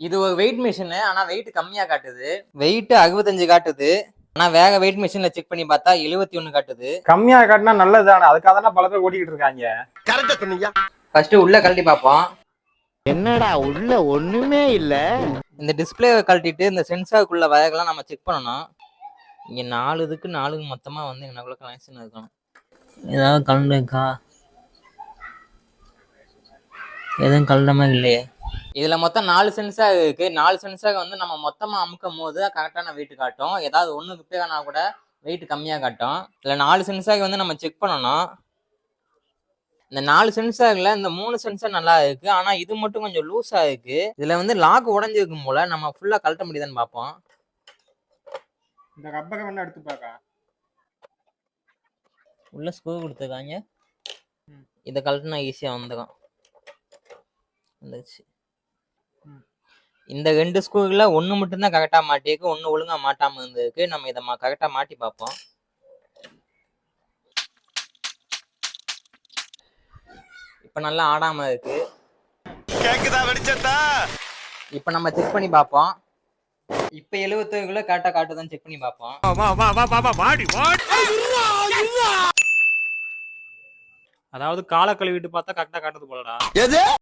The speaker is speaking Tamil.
இது ஒரு வெயிட் மிஷின் ஆனா வெயிட் கம்மியா காட்டுது. வெயிட் அறுபத்தஞ்சு காட்டுது. ஆனா வேக வெயிட் மிஷின்ல செக் பண்ணி பார்த்தா எழுபத்தி ஒண்ணு காட்டுது. கம்மியா காட்டினா நல்லது தானே. அதுக்காக தானே பல பேர் ஓடிக்கிட்டு இருக்காங்க. கரெக்டா சொன்னீங்க. ஃபர்ஸ்ட் உள்ள கழட்டி பார்ப்போம். என்னடா உள்ள ஒண்ணுமே இல்ல. இந்த டிஸ்பிளே கழட்டிட்டு இந்த சென்சாருக்குள்ள வயர்லாம் நம்ம செக் பண்ணணும். இங்க நாலு இதுக்கு நாலுக்கு மொத்தமா வந்து எனக்குள்ள கனெக்ஷன் இருக்கணும். ஏதாவது கலந்து இருக்கா எதுவும் கலந்த மாதிரி இல்லையே. இதுல மொத்தம் நாலு சென்சார் இருக்கு. நாலு சென்சார் வந்து நம்ம மொத்தமா அமுக்கும் போது கரெக்டான வெயிட் காட்டும். ஏதாவது ஒண்ணு ரிப்பேர் கூட வெயிட் கம்மியா காட்டும். இதுல நாலு சென்சார் வந்து நம்ம செக் பண்ணணும். இந்த நாலு சென்சார்ல இந்த மூணு சென்சார் நல்லா இருக்கு. ஆனா இது மட்டும் கொஞ்சம் லூஸா இருக்கு. இதுல வந்து லாக் உடஞ்சிருக்கும் போல நம்ம ஃபுல்லா கழட்ட முடியுதான்னு பார்ப்போம். இந்த ரப்பரை வேணா எடுத்து பாக்கா உள்ள ஸ்க்ரூ கொடுத்துருக்காங்க. இதை கழட்டினா ஈஸியா வந்துடும் வந்துச்சு இந்த ரெண்டு ஸ்க்ரூல ஒன்று மட்டும்தான் கரெக்டாக மாட்டிருக்கு ஒன்று ஒழுங்கா மாட்டாம இருந்திருக்கு. நம்ம இதை மா கரெக்டாக மாட்டி பார்ப்போம். இப்போ நல்லா ஆடாம இருக்கு. கேக்குதா வெடிச்சதா இப்போ நம்ம செக் பண்ணி பார்ப்போம். இப்போ எழுபத்தேழுக்குள்ள கரெக்டாக காட்டுதான்னு செக் பண்ணி பார்ப்போம். அதாவது காலை கழுவிட்டு பார்த்தா கரெக்டா காட்டுது போலடா. எது?